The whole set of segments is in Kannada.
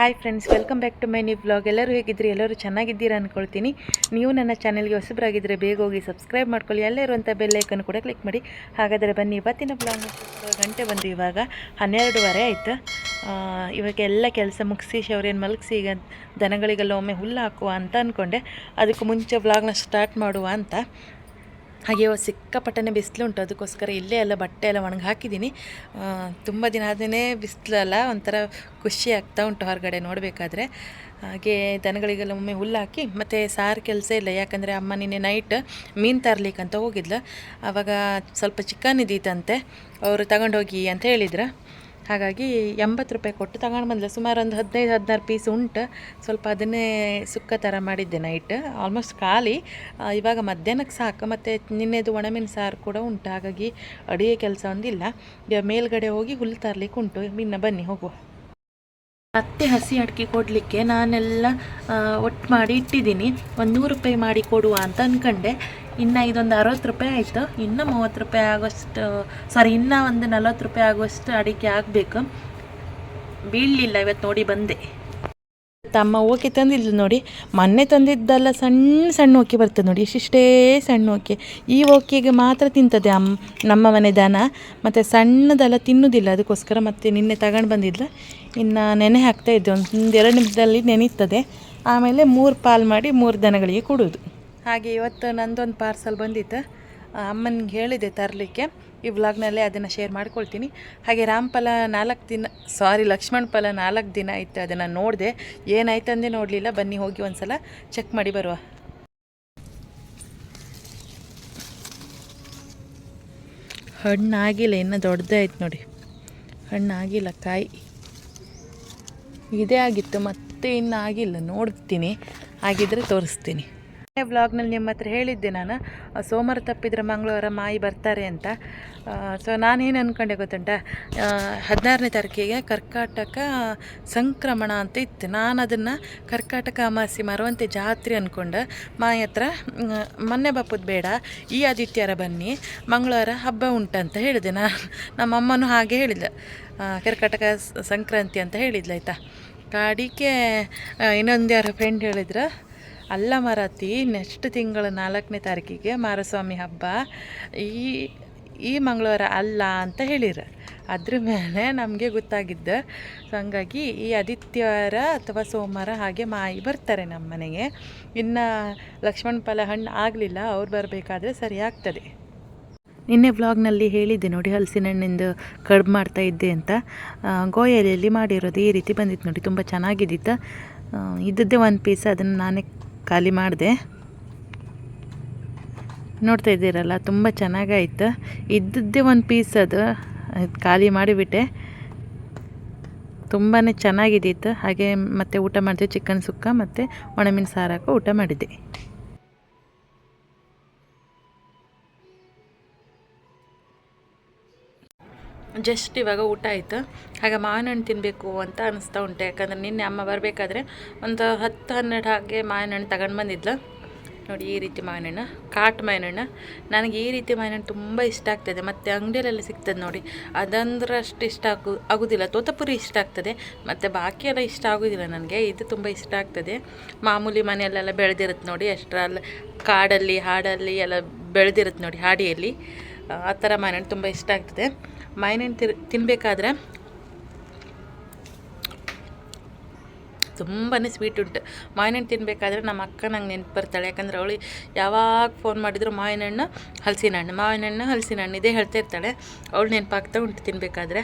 Hi friends welcome back to my new blog ಎಲ್ಲರೂ ಹೇಗಿದ್ರಿ ಎಲ್ಲರೂ ಚೆನ್ನಾಗಿದ್ದೀರಾ ಅಂದ್ಕೊಳ್ತೀನಿ ನೀವು ನನ್ನ ಚಾನಲ್ಗೆ ಹೊಸಬರಾಗಿದ್ದರೆ ಬೇಗ ಹೋಗಿ ಸಬ್ಸ್ಕ್ರೈಬ್ ಮಾಡ್ಕೊಳ್ಳಿ. ಅಲ್ಲೇ ಇರುವಂಥ ಬೆಲ್ಲೈಕನ್ ಕೂಡ ಕ್ಲಿಕ್ ಮಾಡಿ. ಹಾಗಾದರೆ ಬನ್ನಿ, ಇವತ್ತಿನ ಬ್ಲಾಗ್ ಗಂಟೆ ಬಂದು ಇವಾಗ ಹನ್ನೆರಡುವರೆ ಆಯಿತು. ಇವಾಗ ಎಲ್ಲ ಕೆಲಸ ಮುಗಿಸಿ, ಶೌರ್ಯನ ಮಲಗಿಸಿ, ಈಗ ದನಗಳಿಗೆಲ್ಲ ಒಮ್ಮೆ ಹುಲ್ಲು ಹಾಕುವ ಅಂತ ಅಂದ್ಕೊಂಡೆ ಅದಕ್ಕೆ ಮುಂಚೆ ಬ್ಲಾಗ್ನ ಸ್ಟಾರ್ಟ್ ಮಾಡುವ ಅಂತ. ಹಾಗೆ ಸಿಕ್ಕಾಪಟ್ಟನೆ ಬಿಸಿಲು ಉಂಟು. ಅದಕ್ಕೋಸ್ಕರ ಇಲ್ಲೇ ಎಲ್ಲ ಬಟ್ಟೆ ಎಲ್ಲ ಒಣಗಿ ಹಾಕಿದ್ದೀನಿ ತುಂಬ ದಿನ ಆದನೇ ಬಿಸಿಲಲ್ಲ ಒಂಥರ ಖುಷಿ ಆಗ್ತಾ ಉಂಟು ಹೊರಗಡೆ ನೋಡಬೇಕಾದ್ರೆ. ಹಾಗೆ ದನಗಳಿಗೆಲ್ಲ ಒಮ್ಮೆ ಹುಲ್ಲು ಹಾಕಿ ಮತ್ತು ಸಾರು ಕೆಲಸ ಇಲ್ಲ. ಯಾಕಂದರೆ ಅಮ್ಮ ನಿನ್ನೆ ನೈಟ್ ಮೀನು ತರ್ಲಿಕ್ಕೆ ಅಂತ ಹೋಗಿದ್ಲು. ಆವಾಗ ಸ್ವಲ್ಪ ಚಿಕನ್ ಇದ್ದಿತ್ತಂತೆ. ಅವರು ತಗೊಂಡೋಗಿ ಅಂತ ಹೇಳಿದ್ರು. ಹಾಗಾಗಿ ಎಂಬತ್ತು ರೂಪಾಯಿ ಕೊಟ್ಟು ತಗೊಂಡು ಬಂದ್ಲು. ಸುಮಾರು ಒಂದು ಹದಿನೈದು, ಹದಿನಾರು ಪೀಸ್ ಉಂಟು. ಸ್ವಲ್ಪ ಅದನ್ನೇ ಸುಕ್ಕ ಥರ ಮಾಡಿದ್ದೆ ನೈಟ್ ಆಲ್ಮೋಸ್ಟ್ ಖಾಲಿ. ಇವಾಗ ಮಧ್ಯಾಹ್ನಕ್ಕೆ ಸಾಕು. ಮತ್ತು ನಿನ್ನೆದು ಒಣಮೀನು ಸಾರು ಕೂಡ ಉಂಟು. ಹಾಗಾಗಿ ಅಡುಗೆ ಕೆಲಸ ಒಂದಿಲ್ಲ. ಮೇಲ್ಗಡೆ ಹೋಗಿ ಹುಲ್ಲು ತರಲಿಕ್ಕೆ ಉಂಟು. ಇನ್ನು ಬನ್ನಿ, ಹೋಗುವ. ಮತ್ತೆ ಹಸಿ ಅಡಿಕೆ ಕೊಡಲಿಕ್ಕೆ ನಾನೆಲ್ಲ ಒಟ್ಟು ಮಾಡಿ ಇಟ್ಟಿದ್ದೀನಿ. ಒಂದು ನೂರು ರೂಪಾಯಿ ಮಾಡಿ ಕೊಡುವ ಅಂತ ಅಂದ್ಕೊಂಡೆ ಇನ್ನು ಇದೊಂದು ಅರವತ್ತು ರೂಪಾಯಿ ಆಯಿತು. ಇನ್ನೂ ಮೂವತ್ತು ರೂಪಾಯಿ ಆಗೋಷ್ಟು ಸಾರಿ ಇನ್ನೂ ಒಂದು ನಲ್ವತ್ತು ರೂಪಾಯಿ ಆಗುವಷ್ಟು ಅಡಿಕೆ ಆಗಬೇಕು. ಬೀಳಲಿಲ್ಲ ಇವತ್ತು ನೋಡಿ ಬಂದೆ. ತಮ್ಮ ಓಕೆ ತಂದಿದ್ಲು ನೋಡಿ. ಮೊನ್ನೆ ತಂದಿದ್ದೆಲ್ಲ ಸಣ್ಣ ಸಣ್ಣ ಓಕೆ ಬರ್ತದೆ ನೋಡಿ. ಇಷ್ಟಿಷ್ಟೇ ಸಣ್ಣ ಓಕೆ. ಈ ಓಕೆಗೆ ಮಾತ್ರ ತಿಂತದೆ ಅಮ್ಮ ನಮ್ಮ ಮನೆ ದನ. ಮತ್ತು ಸಣ್ಣದೆಲ್ಲ ತಿನ್ನೋದಿಲ್ಲ. ಅದಕ್ಕೋಸ್ಕರ ಮತ್ತೆ ನಿನ್ನೆ ತಗೊಂಡು ಬಂದಿದ್ಲು. ಇನ್ನು ನೆನೆ ಹಾಕ್ತಾ ಇದ್ದೆ. ಒಂದು ಎರಡು ನಿಮಿಷದಲ್ಲಿ ನೆನೀತದೆ. ಆಮೇಲೆ ಮೂರು ಪಾಲು ಮಾಡಿ ಮೂರು ದನಗಳಿಗೆ ಕೊಡೋದು. ಹಾಗೆ ಇವತ್ತು ನಂದೊಂದು ಪಾರ್ಸಲ್ ಬಂದಿತ್ತು. ಅಮ್ಮನಿಗೆ ಹೇಳಿದೆ ತರಲಿಕ್ಕೆ. ಈ ವ್ಲಾಗ್ನಲ್ಲೇ ಅದನ್ನು ಶೇರ್ ಮಾಡ್ಕೊಳ್ತೀನಿ. ಹಾಗೆ ರಾಮಫಲ ನಾಲ್ಕು ದಿನ ಸಾರಿ ಲಕ್ಷ್ಮಣ ಫಲ ನಾಲ್ಕು ದಿನ ಇತ್ತು ಅದನ್ನು ನೋಡಿದೆ. ಏನಾಯ್ತು ಅಂದೇ ನೋಡಲಿಲ್ಲ. ಬನ್ನಿ ಹೋಗಿ ಒಂದು ಸಲ ಚೆಕ್ ಮಾಡಿ ಬರುವ. ಹಣ್ಣಾಗಿಲ್ಲ, ಇನ್ನೂ ದೊಡ್ಡದೇ ಆಯ್ತು ನೋಡಿ. ಹಣ್ಣಾಗಿಲ್ಲ, ಕಾಯಿ. ಇದೇ ಆಗಿತ್ತು ಮತ್ತೆ ಇನ್ನು ಆಗಿಲ್ಲ ನೋಡ್ತೀನಿ. ಆಗಿದ್ರೆ ತೋರಿಸ್ತೀನಿ. ವ್ಲಾಗ್ನಲ್ಲಿ ನಿಮ್ಮ ಹತ್ರ ಹೇಳಿದ್ದೆ ನಾನು ಸೋಮವಾರ ತಪ್ಪಿದ್ರೆ ಮಂಗಳವಾರ ಮಾಯಿ ಬರ್ತಾರೆ ಅಂತ. ಸೊ ನಾನೇನು ಅಂದ್ಕೊಂಡೆ ಗೊತ್ತುಂಟ? ಹದಿನಾರನೇ ತಾರೀಕಿಗೆ ಕರ್ಕಾಟಕ ಸಂಕ್ರಮಣ ಅಂತ ಇತ್ತು. ನಾನು ಅದನ್ನು ಕರ್ಕಾಟಕ ಅಮಾಸಿ ಮರವಂತೆ ಜಾತ್ರೆ ಅಂದ್ಕೊಂಡು ಮಾಯಿ ಹತ್ರ ಮೊನ್ನೆ ಬಪ್ಪದು ಬೇಡ, ಈ ಆದಿತ್ಯವಾರ ಬನ್ನಿ, ಮಂಗಳವಾರ ಹಬ್ಬ ಉಂಟಂತ ಹೇಳಿದೆ ನಾನು ನಮ್ಮಮ್ಮನೂ ಹಾಗೆ ಹೇಳಿದ್ಲು. ಕರ್ಕಾಟಕ ಸಂಕ್ರಾಂತಿ ಅಂತ ಹೇಳಿದ್ಲು, ಆಯಿತಾ? ಕಾಡಿಕೆ ಇನ್ನೊಂದು ಯಾರೋ ಫ್ರೆಂಡ್ ಹೇಳಿದ್ರು ಅಲ್ಲ ಮರಾತಿ, ನೆಕ್ಸ್ಟ್ ತಿಂಗಳ ನಾಲ್ಕನೇ ತಾರೀಕಿಗೆ ಮಾರಸ್ವಾಮಿ ಹಬ್ಬ. ಈ ಈ ಮಂಗಳವಾರ ಅಲ್ಲ ಅಂತ ಹೇಳಿರ. ಅದ್ರ ಮೇಲೆ ನಮಗೆ ಗೊತ್ತಾಗಿದ್ದು. ಸೊ ಹಂಗಾಗಿ ಈ ಆದಿತ್ಯವಾರ ಅಥವಾ ಸೋಮವಾರ ಹಾಗೆ ಮಾಯಿ ಬರ್ತಾರೆ ನಮ್ಮ ಮನೆಗೆ. ಇನ್ನು ಲಕ್ಷ್ಮಣ ಫಲ ಹಣ್ಣು ಆಗಲಿಲ್ಲ, ಅವ್ರು ಬರಬೇಕಾದ್ರೆ ಸರಿ ಆಗ್ತದೆ. ನಿನ್ನೆ ವ್ಲಾಗ್ನಲ್ಲಿ ಹೇಳಿದ್ದೆ, ನೋಡಿ ಹಲಸಿನ ಹಣ್ಣಿಂದು ಕಡುಬು ಮಾಡ್ತಾ ಇದ್ದೆ ಅಂತ. ಗೋಯಲಿಯಲ್ಲಿ ಮಾಡಿರೋದು ಈ ರೀತಿ ಬಂದಿತ್ತು ನೋಡಿ, ತುಂಬ ಚೆನ್ನಾಗಿದ್ದಿತ್ತು. ಇದ್ದದ್ದೇ ಒಂದು ಪೀಸ್ ಅದನ್ನು ನಾನೇ ಖಾಲಿ ಮಾಡಿದೆ. ನೋಡ್ತಾ ಇದ್ದೀರಲ್ಲ, ತುಂಬ ಚೆನ್ನಾಗಾಯ್ತು. ಇದ್ದದ್ದೇ ಒಂದು ಪೀಸ್ ಅದು. ಖಾಲಿ ಮಾಡಿಬಿಟ್ಟೆ. ತುಂಬಾ ಚೆನ್ನಾಗಿದ್ದಿತ್ತು ಹಾಗೆ ಮತ್ತೆ ಊಟ ಮಾಡಿದೆ ಚಿಕನ್ ಸುಕ್ಕ ಮತ್ತು ಒಣಮೀನು ಸಾರು ಹಾಕೋ ಊಟ ಮಾಡಿದ್ದೆ. ಜಸ್ಟ್ ಇವಾಗ ಊಟ ಆಯಿತು. ಹಾಗೆ ಮಾವಿನ ಹಣ್ಣು ತಿನ್ನಬೇಕು ಅಂತ ಅನಿಸ್ತಾ ಉಂಟು. ಯಾಕಂದರೆ ನಿನ್ನೆ ಅಮ್ಮ ಬರಬೇಕಾದ್ರೆ ಒಂದು ಹತ್ತು ಹನ್ನೆರಡು ಹಾಗೆ ಮಾವಿನ ಹಣ್ಣು ತಗೊಂಡು ಬಂದಿದ್ಲು. ನೋಡಿ ಈ ರೀತಿ ಮಾವಿನ ಹಣ್ಣು ಕಾಟು ಮಾವಿನ ನನಗೆ ಈ ರೀತಿ ಮಾವಿನ ಹಣ್ಣು ತುಂಬ ಇಷ್ಟ ಆಗ್ತದೆ. ಮತ್ತು ಅಂಗಡಿಯಲ್ಲೆಲ್ಲ ಸಿಗ್ತದೆ ನೋಡಿ. ಅದಂದ್ರೆ ಅಷ್ಟು ಇಷ್ಟ ಆಗು, ಆಗೋದಿಲ್ಲ. ತೋತಪುರಿ ಇಷ್ಟ ಆಗ್ತದೆ. ಮತ್ತು ಬಾಕಿ ಎಲ್ಲ ಇಷ್ಟ ಆಗೋದಿಲ್ಲ ನನಗೆ. ಇದು ತುಂಬ ಇಷ್ಟ ಆಗ್ತದೆ. ಮಾಮೂಲಿ ಮನೆಯಲ್ಲೆಲ್ಲ ಬೆಳೆದಿರುತ್ತೆ ನೋಡಿ. ಅಷ್ಟರಲ್ಲಿ ಕಾಡಲ್ಲಿ, ಹಾಡಲ್ಲಿ ಎಲ್ಲ ಬೆಳೆದಿರುತ್ತೆ ನೋಡಿ ಹಾಡಿಯಲ್ಲಿ. ಆ ಥರ ಮಾವಿನ ಹಣ್ಣು ತುಂಬ ಇಷ್ಟ ಆಗ್ತದೆ. ಮಾವಿನ ಹಣ್ಣು ತಿರ್ ತಿನ್ನಬೇಕಾದ್ರೆ ತುಂಬಾ ಸ್ವೀಟ್ ಉಂಟು. ಮಾವಿನಣ್ಣು ತಿನ್ನಬೇಕಾದ್ರೆ ನಮ್ಮ ಅಕ್ಕ ನಂಗೆ ನೆನಪು ಬರ್ತಾಳೆ. ಯಾಕಂದ್ರೆ ಅವಳು ಯಾವಾಗ ಫೋನ್ ಮಾಡಿದ್ರು ಮಾವಿನಣ್ಣು ಹಲಸಿನ ಹಣ್ಣು ಮಾವಿನ ಹಣ್ಣು ಹಲಸಿನ ಹಣ್ಣು ಇದೇ ಹೇಳ್ತಾ ಇರ್ತಾಳೆ. ಅವಳು ನೆನಪಾಗ್ತಾ ಉಂಟು ತಿನ್ನಬೇಕಾದ್ರೆ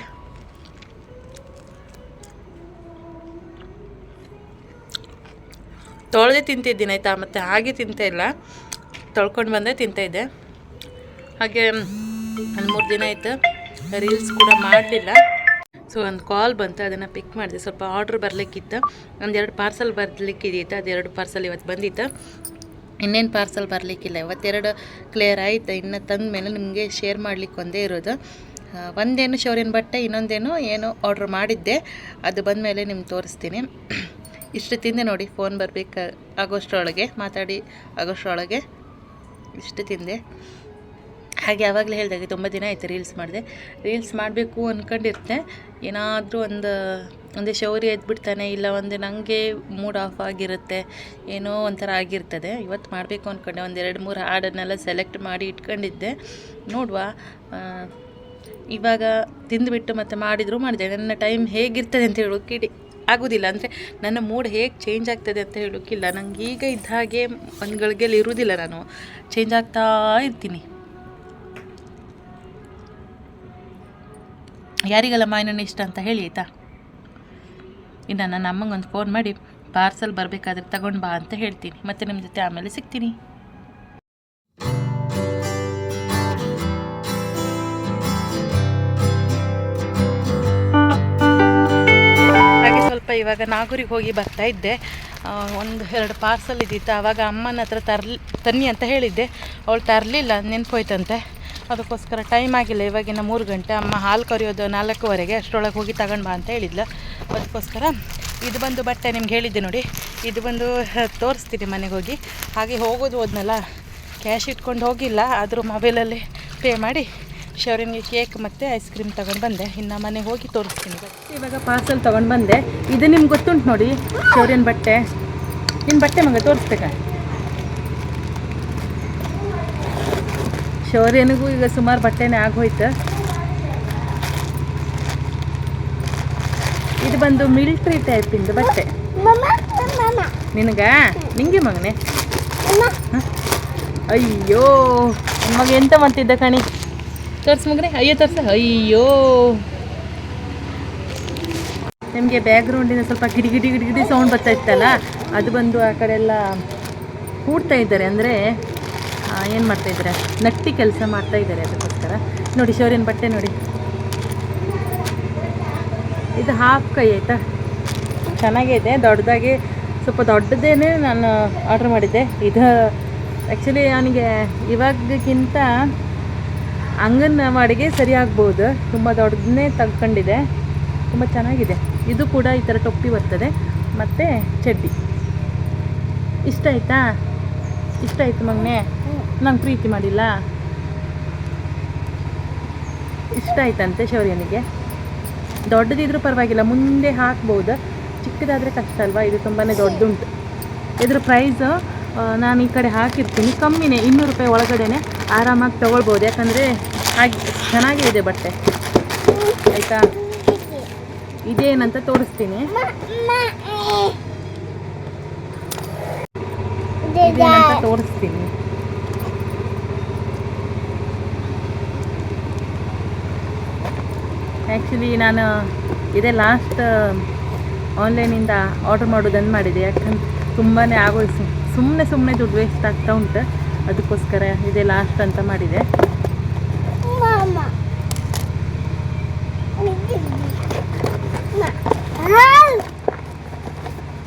ತೊಳೆದೆ ತಿಂತಿದ್ದೀನಿ ಆಯಿತಾ? ಮತ್ತು ಹಾಗೆ ತಿಂತಾ ಇಲ್ಲ. ತೊಳ್ಕೊಂಡು ಬಂದೇ ತಿಂತಾಯಿದ್ದೆ ಹಾಗೆ ಒಂದು ಮೂರು ದಿನ ಆಯಿತು. ರೀಲ್ಸ್ ಕೂಡ ಮಾಡಲಿಲ್ಲ. ಸೊ ಒಂದು ಕಾಲ್ ಬಂತು, ಅದನ್ನು ಪಿಕ್ ಮಾಡಿದೆ. ಸ್ವಲ್ಪ ಆರ್ಡ್ರ್ ಬರಲಿಕ್ಕಿತ್ತು. ಒಂದೆರಡು ಪಾರ್ಸಲ್ ಬರಲಿಕ್ಕಿದ್ದಿತ್ತು ಅದೆರಡು ಪಾರ್ಸಲ್ ಇವತ್ತು ಬಂದಿತ್ತು. ಇನ್ನೇನು ಪಾರ್ಸಲ್ ಬರಲಿಕ್ಕಿಲ್ಲ. ಇವತ್ತೆರಡು ಕ್ಲಿಯರ್ ಆಯಿತು. ಇನ್ನು ತಂದ ಮೇಲೆ ನಿಮಗೆ ಶೇರ್ ಮಾಡಲಿಕ್ಕೆ ಒಂದೇ ಇರೋದು. ಒಂದೇನು ಶೌರ್ಯನ ಬಟ್ಟೆ ಇನ್ನೊಂದೇನು ಏನೋ ಆರ್ಡ್ರ್ ಮಾಡಿದ್ದೆ. ಅದು ಬಂದ ಮೇಲೆ ನಿಮ್ಗೆ ತೋರಿಸ್ತೀನಿ. ಇಷ್ಟು ತಿಂದೆ ನೋಡಿ ಫೋನ್ ಬರಬೇಕು ಆಗೋಷ್ಟರೊಳಗೆ, ಮಾತಾಡಿ ಆಗೋಷ್ಟರೊಳಗೆ. ಇಷ್ಟು ತಿಂದೆ. ಹಾಗೆ ಆವಾಗಲೇ ಹೇಳಿದಾಗೆ ತುಂಬ ದಿನ ಆಯಿತು ರೀಲ್ಸ್ ಮಾಡಿದೆ. ರೀಲ್ಸ್ ಮಾಡಬೇಕು ಅಂದ್ಕೊಂಡಿರ್ತೆ ಏನಾದರೂ ಒಂದು, ಒಂದೇ ಶೌರ್ಯ ಎದ್ಬಿಡ್ತಾನೆ, ಇಲ್ಲ ಒಂದು ನನಗೆ ಮೂಡ್ ಆಫ್ ಆಗಿರುತ್ತೆ, ಏನೋ ಒಂಥರ ಆಗಿರ್ತದೆ. ಇವತ್ತು ಮಾಡಬೇಕು ಅಂದ್ಕೊಂಡೆ ಒಂದು ಎರಡು ಮೂರು ಹಾಡನ್ನೆಲ್ಲ ಸೆಲೆಕ್ಟ್ ಮಾಡಿ ಇಟ್ಕೊಂಡಿದ್ದೆ. ನೋಡುವ ಇವಾಗ ತಿಂದುಬಿಟ್ಟು ಮತ್ತೆ ಮಾಡಿದರೂ ಮಾಡಿದೆ. ನನ್ನ ಟೈಮ್ ಹೇಗಿರ್ತದೆ ಅಂತ ಹೇಳೋಕ್ಕಿಡಿ ಆಗೋದಿಲ್ಲ. ಅಂದರೆ ನನ್ನ ಮೂಡ್ ಹೇಗೆ ಚೇಂಜ್ ಆಗ್ತದೆ ಅಂತ ಹೇಳೋಕ್ಕಿಲ್ಲ ನಂಗೆ ಈಗ ಇದ್ದ ಹಾಗೆ ಒಂದು ಗಳಿಗೆಯಲ್ಲಿ ಇರುವುದಿಲ್ಲ ನಾನು. ಚೇಂಜ್ ಆಗ್ತಾ ಇರ್ತೀನಿ. ಯಾರಿಗೆಲ್ಲ ಮಾವಿನ ಇಷ್ಟ ಅಂತ ಹೇಳಿ ಆಯಿತಾ? ಇನ್ನು ನನ್ನ ಅಮ್ಮಂಗೊಂದು ಫೋನ್ ಮಾಡಿ ಪಾರ್ಸಲ್ ಬರಬೇಕಾದ್ರೆ ತಗೊಂಡು ಬಾ ಅಂತ ಹೇಳ್ತೀನಿ. ಮತ್ತೆ ನಿಮ್ಮ ಜೊತೆ ಆಮೇಲೆ ಸಿಗ್ತೀನಿ. ಸ್ವಲ್ಪ ಇವಾಗ ನಾಗೂರಿಗೆ ಹೋಗಿ ಬರ್ತಾ ಇದ್ದೆ. ಒಂದು ಎರಡು ಪಾರ್ಸಲ್ ಇದ್ದಿತ್ತು. ಆವಾಗ ಅಮ್ಮನ ಹತ್ರ ತರ್ಲಿ ತನ್ನಿ ಅಂತ ಹೇಳಿದ್ದೆ. ಅವಳು ತರಲಿಲ್ಲ, ನೆನ್ಪೋಯ್ತಂತೆ. ಅದಕ್ಕೋಸ್ಕರ ಟೈಮ್ ಆಗಿಲ್ಲ. ಇವಾಗಿನ ಮೂರು ಗಂಟೆ ಅಮ್ಮ ಹಾಲು ಕರೆಯೋದು ನಾಲ್ಕುವರೆಗೆ ಅಷ್ಟರೊಳಗೆ ಹೋಗಿ ತಗೊಂಡು ಬಾ ಅಂತ ಹೇಳಿದ್ಲು. ಅದಕ್ಕೋಸ್ಕರ ಇದು ಬಂದು ಬಟ್ಟೆ ನಿಮ್ಗೆ ಹೇಳಿದ್ದೆ ನೋಡಿ. ಇದು ಬಂದು ತೋರಿಸ್ತೀನಿ ಮನೆಗೆ ಹೋಗಿ. ಹಾಗೆ ಹೋಗೋದು ಹೋದ್ನಲ್ಲ ಕ್ಯಾಶ್ ಇಟ್ಕೊಂಡು ಹೋಗಿಲ್ಲ. ಆದರೂ ಮೊಬೈಲಲ್ಲಿ ಪೇ ಮಾಡಿ ಶೌರ್ಯನಿಗೆ ಕೇಕ್ ಮತ್ತು ಐಸ್ ಕ್ರೀಮ್ ತೊಗೊಂಡು ಬಂದೆ. ಇನ್ನು ಮನೆಗೆ ಹೋಗಿ ತೋರಿಸ್ತೀನಿ. ಇವಾಗ ಪಾರ್ಸಲ್ ತೊಗೊಂಡು ಬಂದೆ. ಇದು ನಿಮ್ಗೆ ಗೊತ್ತುಂಟು ನೋಡಿ, ಶೌರ್ಯನ ಬಟ್ಟೆ. ನಿನ್ನ ಬಟ್ಟೆ ಮಗ ತೋರಿಸ್ಬೇಕಾ? ಶೌರ್ಯನಿಗೂ ಈಗ ಸುಮಾರು ಬಟ್ಟೆನೇ ಆಗೋಯ್ತು. ಇದು ಬಂದು ಮಿಲ್ಟ್ರಿ ಟೈಪಿಂದು ಬಟ್ಟೆ. ನಿನಗ? ನಿಂಗೆ ಮಗನೇ? ಅಯ್ಯೋ ಮಗ ಎಂತ ಮಾಡ್ತಿದ್ದ ಕಣಿ? ತೋರ್ಸು ಮಗನೇ, ಅಯ್ಯೋ ತೋರ್ಸ. ಅಯ್ಯೋ. ನಿಮಗೆ ಬ್ಯಾಕ್ಗ್ರೌಂಡಿಂದ ಸ್ವಲ್ಪ ಗಿಡಿಗಿಡಿ ಗಿಡಿಗಿಡಿ ಗಿಡಿ ಗಿಡಿ ಸೌಂಡ್ ಬರ್ತಾ ಇತ್ತಲ್ಲ? ಅದು ಬಂದು ಆ ಕಡೆ ಎಲ್ಲ ಕೂಡ್ತಾ ಇದ್ದಾರೆ. ಅಂದರೆ ಏನು ಮಾಡ್ತಾ ಇದ್ದಾರೆ? ನಟ್ಟಿ ಕೆಲಸ ಮಾಡ್ತಾ ಇದ್ದಾರೆ ಅದಕ್ಕೋಸ್ಕರ. ನೋಡಿ, ಶೌರ್ಯನ ಬಟ್ಟೆ ನೋಡಿ. ಇದು ಹಾಫ್ ಕೈ ಆಯಿತಾ? ಚೆನ್ನಾಗಿದೆ ದೊಡ್ಡದಾಗಿ, ಸ್ವಲ್ಪ ದೊಡ್ಡದೇನೆ ನಾನು ಆರ್ಡ್ರ್ ಮಾಡಿದ್ದೆ. ಇದು ಆ್ಯಕ್ಚುಲಿ ಅವನಿಗೆ ಇವಾಗಕ್ಕಿಂತ ಅಂಗನವಾಡಿಗೆ ಸರಿ ಆಗ್ಬೋದು. ತುಂಬ ದೊಡ್ಡದನ್ನೇ ತಗೊಂಡಿದೆ ತುಂಬ ಚೆನ್ನಾಗಿದೆ. ಇದು ಕೂಡ ಈ ಥರ ಟೊಪ್ಪಿ ಬರ್ತದೆ. ಮತ್ತು ಚಡ್ಡಿ. ಇಷ್ಟ ಆಯಿತಾ? ಇಷ್ಟ ಆಯಿತು ಮಗನೇ? ನಂಗೆ ಪ್ರೀತಿ ಮಾಡಿಲ್ಲ. ಇಷ್ಟ ಆಯ್ತಂತೆ ಶೌರ್ಯನಿಗೆ. ದೊಡ್ಡದಿದ್ರೂ ಪರವಾಗಿಲ್ಲ, ಮುಂದೆ ಹಾಕ್ಬೋದು. ಚಿಕ್ಕದಾದರೆ ಕಷ್ಟ ಅಲ್ವಾ? ಇದು ತುಂಬಾ ದೊಡ್ಡುಂಟು ಇದ್ರ ಪ್ರೈಸು ನಾನು ಈ ಕಡೆ ಹಾಕಿರ್ತೀನಿ. ಕಮ್ಮಿನೇ, ಇನ್ನೂರು ರೂಪಾಯಿ ಒಳಗಡೆನೆ ಆರಾಮಾಗಿ ತೊಗೊಳ್ಬೋದು. ಯಾಕಂದರೆ ಹಾಗೆ, ಚೆನ್ನಾಗೇ ಇದೆ ಬಟ್ಟೆ. ಆಯಿತಾ? ಇದೇನಂತ ತೋರಿಸ್ತೀನಿ. ಇದೇನಂತ ತೋರಿಸ್ತೀನಿ. ಆ್ಯಕ್ಚುಲಿ ನಾನು ಇದೇ ಲಾಸ್ಟ್ ಆನ್ಲೈನಿಂದ ಆರ್ಡ್ರ್ ಮಾಡೋದನ್ನು ಮಾಡಿದೆ. ಯಾಕಂದ್ರೆ ತುಂಬಾ ಆಗೋಯ್ತು. ಸುಮ್ಮನೆ ಸುಮ್ಮನೆ ದುಡ್ಡು ವೇಸ್ಟ್ ಆಗ್ತಾ ಉಂಟು. ಅದಕ್ಕೋಸ್ಕರ ಇದೇ ಲಾಸ್ಟ್ ಅಂತ ಮಾಡಿದೆ.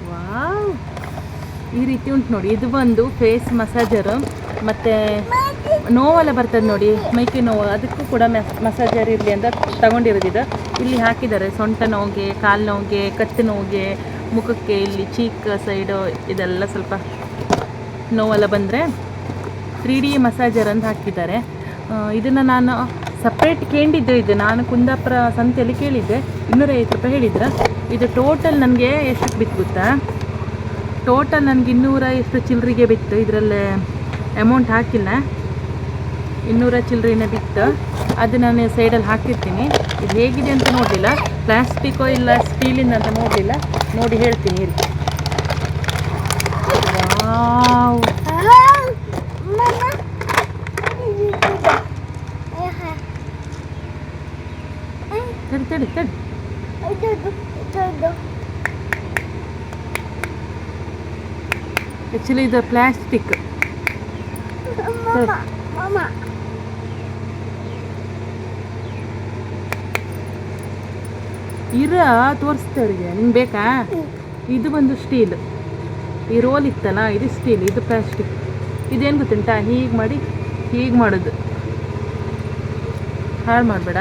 ವಾವ್. ಈ ರೀತಿ ಉಂಟು ನೋಡಿ. ಇದು ಬಂದು ಫೇಸ್ ಮಸಾಜರು ಮತ್ತು ನೋವೆಲ್ಲ ಬರ್ತದೆ ನೋಡಿ, ಮೈಕೈ ನೋವು, ಅದಕ್ಕೂ ಕೂಡ ಮೆಸ್ ಮಸಾಜರ್ ಇರಲಿ ಅಂತ ತಗೊಂಡಿರೋದಿದೆ. ಇಲ್ಲಿ ಹಾಕಿದ್ದಾರೆ ಸೊಂಟ ನೋವಿಗೆ, ಕಾಲು ನೋವಿಗೆ, ಕತ್ತು ನೋವಿಗೆ, ಮುಖಕ್ಕೆ ಇಲ್ಲಿ ಚೀಕ್ ಸೈಡು ಇದೆಲ್ಲ ಸ್ವಲ್ಪ ನೋವೆಲ್ಲ ಬಂದರೆ ತ್ರೀ ಡಿ ಮಸಾಜರ್ ಅಂತ ಹಾಕಿದ್ದಾರೆ. ಇದನ್ನು ನಾನು ಸಪ್ರೇಟ್ ಕೇಳಿದ್ದೆ ಇದು. ನಾನು ಕುಂದಾಪುರ ಸಂತೆಯಲ್ಲಿ ಕೇಳಿದ್ದೆ. ಇನ್ನೂರೈವತ್ತು ರೂಪಾಯಿ ಹೇಳಿದ್ರು. ಇದು ಟೋಟಲ್ ನನಗೆ ಎಷ್ಟು ಬಿತ್ತು ಗೊತ್ತಾ? ಟೋಟಲ್ ನನಗೆ ಇನ್ನೂರ ಎಷ್ಟು ಚಿಲ್ಲರಿಗೆ ಬಿತ್ತು. ಇದರಲ್ಲೇ ಅಮೌಂಟ್ ಹಾಕಿಲ್ಲ. ಇನ್ನೂರ ಚಿಲ್ಲರೆನೇ ಬಿತ್ತು. ಅದು ನಾನು ಸೈಡಲ್ಲಿ ಹಾಕಿರ್ತೀನಿ. ಇದು ಹೇಗಿದೆ ಅಂತ ನೋಡಲಿಲ್ಲ. ಪ್ಲಾಸ್ಟಿಕ್ಕೋ ಇಲ್ಲ ಸ್ಟೀಲಿಂದ ಅಂತ ನೋಡಲಿಲ್ಲ. ನೋಡಿ ಹೇಳ್ತೀನಿ ಇರಿ ತಡಿ ಆ್ಯಕ್ಚುಲಿ ಇದು ಪ್ಲಾಸ್ಟಿಕ್ ಇರ ತೋರಿಸ್ತೇವ್ರಿಗೆ ನಿಮ್ಗೆ ಬೇಕಾ? ಇದು ಬಂದು ಸ್ಟೀಲ್. ಈ ರೋಲ್ ಇತ್ತಲ್ಲ ಇದು ಸ್ಟೀಲ್ ಇದು ಪ್ಲಾಸ್ಟಿಕ್. ಇದೇನು ಗೊತ್ತುಂಟಾ? ಹೀಗೆ ಮಾಡಿ ಹೀಗೆ ಮಾಡೋದು. ಹಾಳು ಮಾಡಬೇಡ.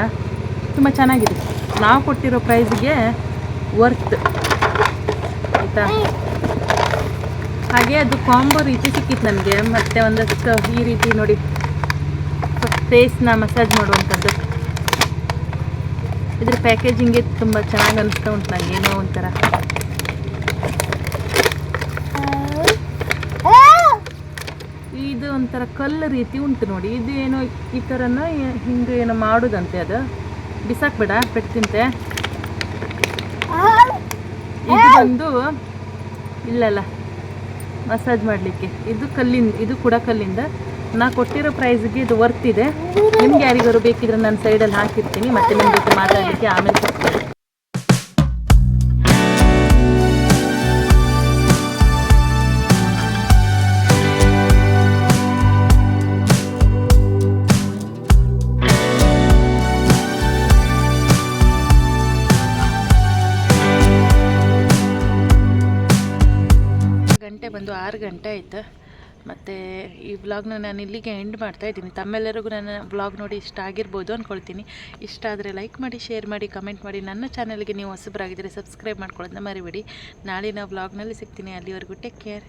ತುಂಬ ಚೆನ್ನಾಗಿದೆ. ನಾವು ಕೊಟ್ಟಿರೋ ಪ್ರೈಸ್ಗೆ ವರ್ತ್ ಆಯಿತಾ? ಹಾಗೆ ಅದು ಕಾಂಬೋ ರೀತಿ ಸಿಕ್ಕಿತ್ತು ನನಗೆ ಮತ್ತು ಒಂದಷ್ಟು ಈ ರೀತಿ ನೋಡಿ. ಫೇಸ್ನ ಮಸಾಜ್ ಮಾಡುವಂಥದ್ದು. ಇದ್ರ ಪ್ಯಾಕೇಜಿಂಗೇ ತುಂಬ ಚೆನ್ನಾಗಿ ಅನಿಸ್ತಾ ಉಂಟು ನನಗೆ ಏನೋ ಒಂಥರ. ಇದು ಒಂಥರ ಕಲ್ಲು ರೀತಿ ಉಂಟು ನೋಡಿ, ಇದು ಏನೋ ಈ ಥರನೋ ಹಿಂಗೆ ಏನೋ ಮಾಡೋದಂತೆ ಅದು. ಬಿಸಾಕ್ಬೇಡ, ಪೆಟ್ಟು ತಿಂತೆ. ಇದು ಬಂದು ಇಲ್ಲಲ್ಲ ಮಸಾಜ್ ಮಾಡಲಿಕ್ಕೆ. ಇದು ಕಲ್ಲಿಂದ, ಇದು ಕೂಡ ಕಲ್ಲಿಂದ ನಾ ಕೊಟ್ಟಿರೋ ಪ್ರೈಸ್ಗೆ ಇದು ವರ್ತ್ ಇದೆ. ನಿಮ್ಗೆ ಯಾರಿಗಾರು ಬೇಕಿದ್ರೆ ನಾನು ಸೈಡಲ್ಲಿ ಹಾಕಿರ್ತೀನಿ, ಮತ್ತೆ ನಿಮ್ಮ ಜೊತೆ ಮಾತಾಡಲಿಕ್ಕೆ ಆಮೇಲೆ ಗಂಟೆ ಬಂದು ಆರು ಗಂಟೆ ಆಯಿತು. ಮತ್ತು ಈ ವ್ಲಾಗ್ನ ನಾನು ಇಲ್ಲಿಗೆ ಎಂಡ್ ಮಾಡ್ತಾ ಇದ್ದೀನಿ. ತಮ್ಮೆಲ್ಲರಿಗೂ ನನ್ನ ವ್ಲಾಗ್ ನೋಡಿ ಇಷ್ಟ ಆಗಿರ್ಬೋದು ಅಂದ್ಕೊಳ್ತೀನಿ ಇಷ್ಟ ಆದರೆ ಲೈಕ್ ಮಾಡಿ ಶೇರ್ ಮಾಡಿ ಕಮೆಂಟ್ ಮಾಡಿ. ನನ್ನ ಚಾನಲ್ಗೆ ನೀವು ಹೊಸಬರಾಗಿದ್ದರೆ ಸಬ್ಸ್ಕ್ರೈಬ್ ಮಾಡ್ಕೊಳ್ಳೋದನ್ನ ಮರಿಬೇಡಿ. ನಾಳಿನ ವ್ಲಾಗ್ನಲ್ಲಿ ಸಿಗ್ತೀನಿ. ಅಲ್ಲಿವರೆಗೂ ಟೇಕ್ ಕೇರ್